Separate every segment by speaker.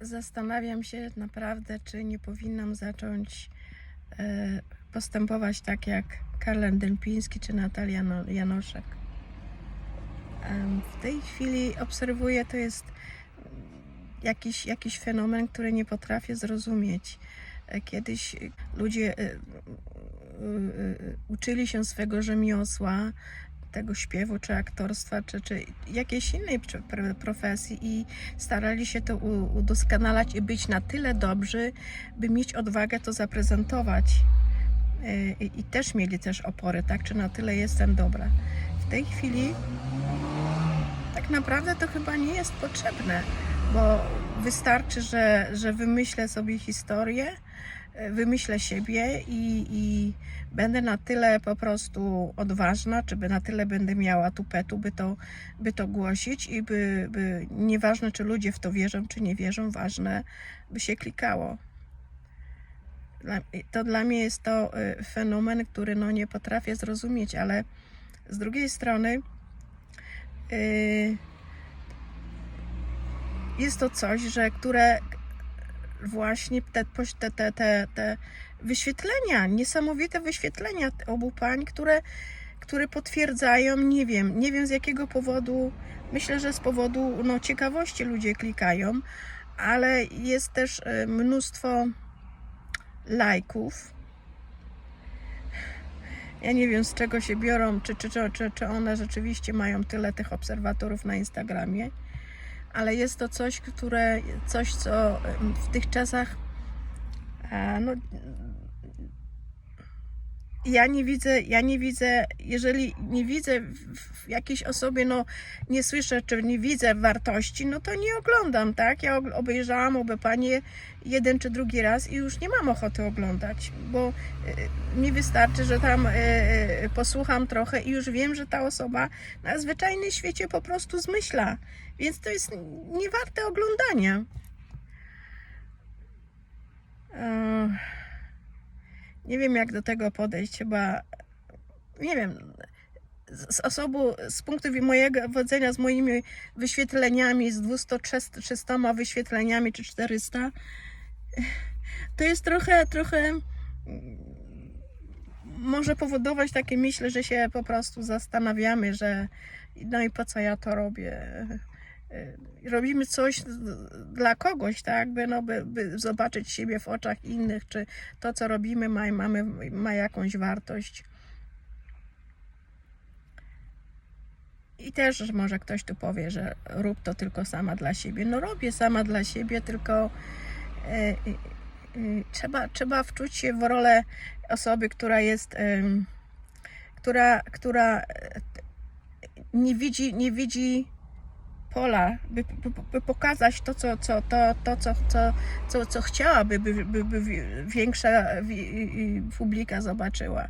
Speaker 1: Zastanawiam się naprawdę, czy nie powinnam zacząć e, postępować tak jak Karlen Dępiński czy Natalia No- Janoszek. W tej chwili obserwuję, to jest jakiś, jakiś fenomen, który nie potrafię zrozumieć. E, Kiedyś ludzie e, uczyli się swego rzemiosła, tego śpiewu, czy aktorstwa, czy, czy jakiejś innej pr- pr- profesji i starali się to udoskonalać i być na tyle dobrzy, by mieć odwagę to zaprezentować. E, I, i też mieli też opory, tak? Czy na tyle jestem dobra. W tej chwili tak naprawdę to chyba nie jest potrzebne, bo wystarczy, że, że wymyślę sobie historię, wymyślę siebie i, i będę na tyle po prostu odważna, czy by na tyle będę miała tupetu, by to, by to głosić i by, by nieważne, czy ludzie w to wierzą, czy nie wierzą, ważne, by się klikało. Dla, to dla mnie jest to y, fenomen, który no nie potrafię zrozumieć, ale z drugiej strony y, jest to coś, że które właśnie te, te, te, te, wyświetlenia, niesamowite wyświetlenia obu pań, które, które potwierdzają, nie wiem, nie wiem z jakiego powodu, myślę, że z powodu no, ciekawości ludzie klikają, ale jest też y, mnóstwo lajków. Ja nie wiem z czego się biorą, czy, czy, czy, czy one rzeczywiście mają tyle tych obserwatorów na Instagramie, ale jest to coś, które, coś co w tych czasach e, no, ja nie widzę, ja nie widzę, jeżeli nie widzę w, jakiejś osobie, no nie słyszę, czy nie widzę wartości, no to nie oglądam, tak? Ja obejrzałam obie panie jeden czy drugi raz i już nie mam ochoty oglądać, bo e, mi wystarczy, że tam e, e, posłucham trochę i już wiem, że ta osoba na zwyczajnym świecie po prostu zmyśla, więc to jest niewarte oglądania. Nie wiem, jak do tego podejść. Chyba, nie wiem, z, osobu, z punktu wi- mojego wodzenia, z moimi wyświetleniami, z 200-300 wyświetleniami czy 400, to jest trochę, trochę mm, może powodować takie myśli, że się po prostu zastanawiamy, że no i po co ja to robię. Y, Robimy coś dla kogoś, tak, by, no, by, by zobaczyć siebie w oczach innych, czy to, co robimy, ma, mamy, ma jakąś wartość. I też może ktoś tu powie, że rób to tylko sama dla siebie. No robię sama dla siebie, tylko e, e, trzeba, trzeba wczuć się w rolę osoby, która jest, która, która nie widzi, nie widzi pola, by, by, by pokazać to, co, co, to, to, co, co, co, co chciałaby, by, by, by większa wi- publika zobaczyła.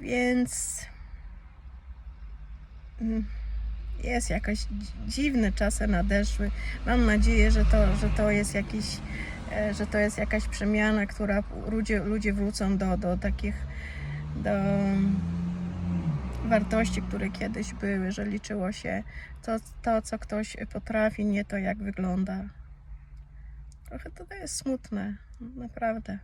Speaker 1: Więc mm, jest jakoś dzi- dziwne czasy nadeszły. Mam nadzieję, że to, że to jest jakiś, e, że to jest jakaś przemiana, która ludzie, ludzie wrócą do, do takich do wartości, które kiedyś były, że liczyło się to, to, co ktoś potrafi, nie to, jak wygląda. Trochę to jest smutne, naprawdę.